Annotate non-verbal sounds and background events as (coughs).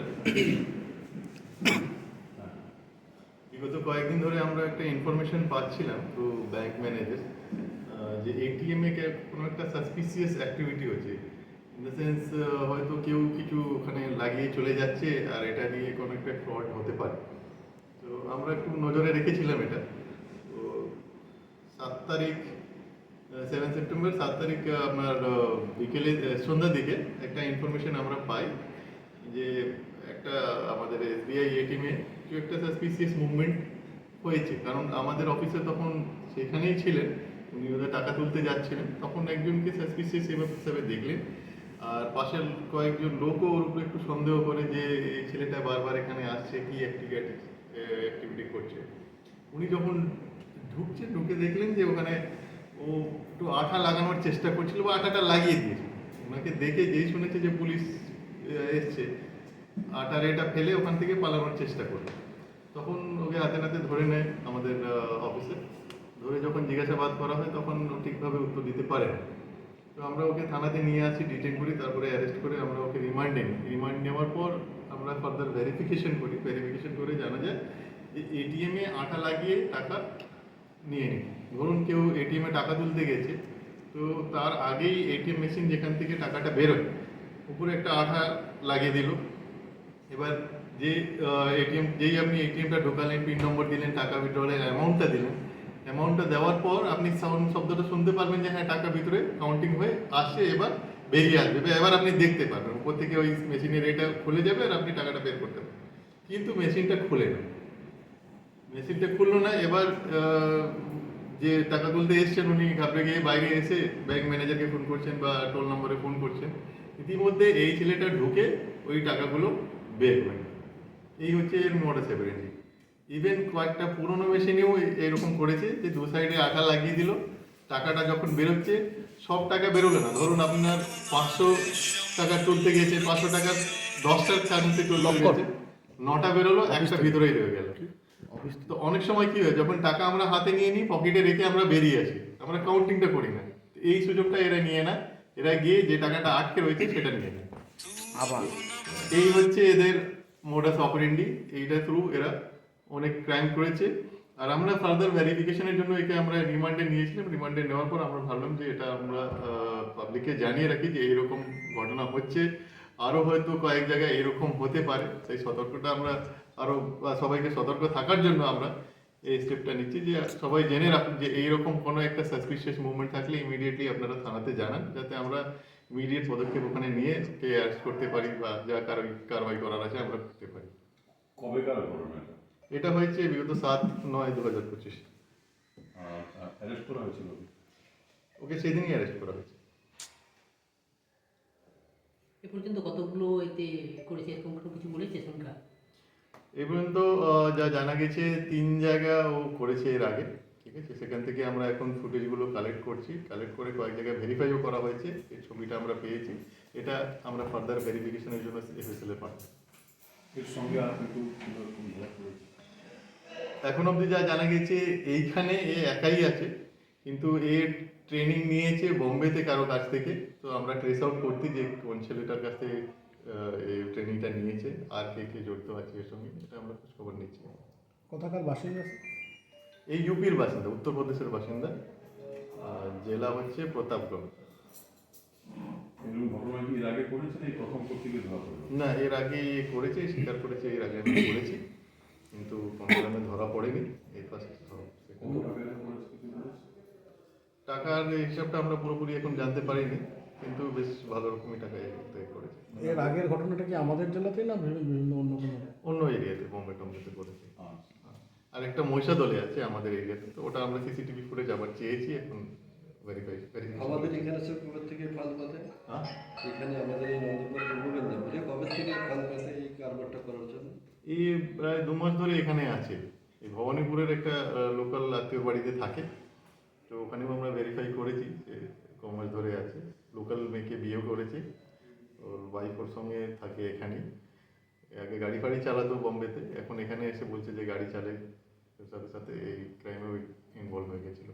(coughs) বিগত কয়েকদিন ধরে আমরা একটা ইনফরমেশন পাচ্ছিলাম থ্রু ব্যাংক ম্যানেজার যে এটিএম এ কোনো একটা সাসপিসিয়াস অ্যাক্টিভিটি হচ্ছে। ইন দ্য সেন্স হয়তো কেউ কিছু ওখানে লাগিয়ে চলে যাচ্ছে আর এটা নিয়ে কোনো একটা ফ্রড হতে পারে। তো আমরা একটু নজরে রেখেছিলাম এটা। তো সাত তারিখ সেভেন সেপ্টেম্বর সাত তারিখ আপনার বিকেলে সন্ধ্যার দিকে একটা ইনফরমেশন আমরা পাই। যে একটা আমাদের এসবিআই এটিএমে কিছু একটা সাসপিসিয়াস মুভমেন্ট হয়েছে। কারণ আমাদের অফিসে তখন সেখানেই ছিলেন, উনি ওদের টাকা তুলতে যাচ্ছিলেন। তখন একজনকে সাসপিসিয়াস হিসাবে দেখলেন। আর পাশের কয়েকজন লোকও ওর উপরে একটু সন্দেহ করে যে এই ছেলেটা বারবার এখানে আসছে, কি অ্যাক্টিভিটি অ্যাক্টিভিটি করছে। উনি যখন ঢুকছে, ঢুকে দেখলেন যে ওখানে ও একটু আঠা লাগানোর চেষ্টা করছিল বা আঠাটা লাগিয়ে দিয়েছে ওনাকে দেখে যেই শুনেছে যে পুলিশ এসছে। আটার এটা ফেলে ওখান থেকে পালানোর চেষ্টা করল। তখন ওকে হাতে নাতে ধরে নেয় আমাদের অফিসে ধরে যখন জিজ্ঞাসাবাদ করা হয় তখন ঠিকভাবে উত্তর দিতে পারে তো আমরা ওকে থানাতে নিয়ে আসি ডিটেন করি, তারপরে অ্যারেস্ট করে আমরা ওকে রিমান্ডে নিই। রিমান্ড নেওয়ার পর আমরা ফার্দার ভেরিফিকেশন করি। ভেরিফিকেশন করে জানা যায় যে এটিএমে আটা লাগিয়ে টাকা নিয়ে নিই। ধরুন কেউ এটিএমে টাকা তুলতে গেছে, তো তার আগেই এটিএম মেশিন যেখান থেকে টাকাটা বেরোয় উপরে একটা আঠা লাগিয়ে দিল। এবার যে এটিএম, যেই আপনি এটিএমটা ঢোকালেন, পিন নম্বর দিলেন, টাকা উইথড্রলের অ্যামাউন্টটা দিলেন অ্যামাউন্টটা দেওয়ার পর আপনি সাউন্ড শব্দটা শুনতে পারবেন যে হ্যাঁ টাকা ভিতরে কাউন্টিং হয়ে আসছে, এবার বেরিয়ে আসবে। এবার- আপনি দেখতে পারবেন, উপর থেকে ওই মেশিনের এটা খুলে যাবে আর আপনি টাকাটা বের করতে পারবেন। কিন্তু মেশিনটা খুলে না। মেশিনটা খুললো না, এবার যে টাকা তুলতে এসছেন, উনি ঘাবড়ে গিয়ে বাইরে এসে ব্যাংক ম্যানেজারকে ফোন করছেন বা টোল নম্বরে ফোন করছেন। ইতিমধ্যে এই ছেলেটা ঢুকে ওই টাকাগুলো বের হয়। এই হচ্ছে এর মোডাস অপারেন্ডি ইভেন কয়েকটা পুরনো মেশিনেও এরকম করেছে যে দু সাইডে আঠা লাগিয়ে দিল টাকাটা যখন বেরোচ্ছে সব টাকা বেরোলো না। ধরুন আপনার পাঁচশো টাকা তুলতে গেছে পাঁচশো টাকা দশটার চান্সে তুলতে গেছে নটা বেরোলো একটা ভিতরেই রয়ে গেল। তো অনেক সময় কি হয় যখন টাকা আমরা হাতে নিয়ে নিই পকেটে রেখে আমরা বেরিয়ে আসি। আমরা কাউন্টিংটা করি না। এই সুযোগটা এরা নিয়ে না এরা গিয়ে যে টাকাটা আটকে রয়েছে সেটা নিয়ে নেয়। আবার। এই হচ্ছে এদের মোডাস অপারেন্ডি এইটা থ্রু এরা অনেক ক্রাইম করেছে। আর আমরা ফার্দার ভেরিফিকেশনের জন্য একে আমরা রিমান্ডে নিয়েছিলাম। রিমান্ডে নেওয়ার পর আমরা ভাবলাম যে এটা আমরা পাবলিককে জানিয়ে রাখি যে এইরকম ঘটনা হচ্ছে। আরও হয়তো কয়েক জায়গায় এরকম হতে পারে। সেই সতর্কটা আমরা আরও সবাইকে সতর্ক থাকার জন্য আমরা এই স্টেপটা নিচ্ছি যে সবাই জেনে রাখুন যে এইরকম কোনো একটা সাসপিশিয়াস মুভমেন্ট থাকলে ইমিডিয়েটলি আপনারা থানাতে জানান যাতে আমরা ইমিডিয়েট পদক্ষেপ ওখানে নিয়ে কে অ্যারেস্ট করতে পারি বা যা কারবাই করার আছে আমরা করতে পারি। কবেকার ঘটনা? এটা এটা হয়েছে বিগত সাত নয় দু হাজার পঁচিশ অ্যারেস্ট করা হয়েছিল ওকে সেদিনই অ্যারেস্ট করা হয়েছে। এ পর্যন্ত কতগুলো এতে করেছে এরকম কিছু বলেছে সংখ্যা? এই পর্যন্ত যা জানা গেছে তিন জায়গা ও করেছে এর আগে ঠিক আছে? সেখান থেকে আমরা এখন ফুটেজগুলো কালেক্ট করছি। কালেক্ট করে কয়েক জায়গায় ভেরিফাইও করা হয়েছে। এই ছবিটা আমরা পেয়েছি। এটা আমরা ফার্দার ভেরিফিকেশনের জন্য এসএসএল এ পাঠাবো। এর সঙ্গে আর কিন্তু এখন অবধি যা জানা গেছে এইখানে এ একাই আছে। কিন্তু এ ট্রেনিং নিয়েছে বোম্বেতে কারও কাছ থেকে। তো আমরা ট্রেস আউট করতে যে কোন ছেলেটার কাছ থেকে এই ট্রেনিংটা নিয়েছে আর কে কে জড়িত আছে এর সঙ্গে এটা আমরা খোঁজ খবর নিচ্ছি। কোথাকার বাসিন্দা এই ইউপির বাসিন্দা উত্তরপ্রদেশের বাসিন্দা আর জেলা হচ্ছে প্রতাপগড় এর না এর আগে করেছে স্বীকার করেছে এর আগে আমি করেছি কিন্তু কোনো গ্রামে ধরা পড়েনি এই ফার্স্ট কিছু বলেছে? টাকার হিসাবটা আমরা পুরোপুরি এখন জানতে পারিনি। কিন্তু বেশ ভালো রকমই টাকা এ করেছে। এর আগের ঘটনাটা কি আমাদের জেলাতেই না বিভিন্ন অন্য কোনো? অন্য এরিয়াতে বোম্বে টম্বেতে করেছে। আচ্ছা। আর একটা মহিষাদলে আছে আমাদের এরিয়াতে তো ওটা আমরা সিসিটিভি ফুটেজ আবার চেয়েছি এখন ভেরিফাই আমাদের এখানে স্যার কবে থেকে ফাল পাতে হ্যাঁ? এখানে আমাদের এই নন্দনপুর পূর্বমেদিনীপুরে কবে থেকে ফাল পাতে এই কারবারটা করার জন্য? এই প্রায় দু মাস ধরে এখানে আছে। এই ভবানীপুরের একটা লোকাল আত্মীয় বাড়িতে থাকে। তো ওখানেও আমরা ভেরিফাই করেছি যে ক মাস ধরে আছে। লোকাল মেয়েকে বিয়েও করেছি। ওর ওয়াইফ ওর সঙ্গে থাকে এখানেই। আগে গাড়ি ফাড়ি চালাতো বম্বেতে, এখন এখানে এসে বলছে যে গাড়ি চালে সাথে সাথে এই ক্রাইমেও ইনভলভ হয়ে গেছিল।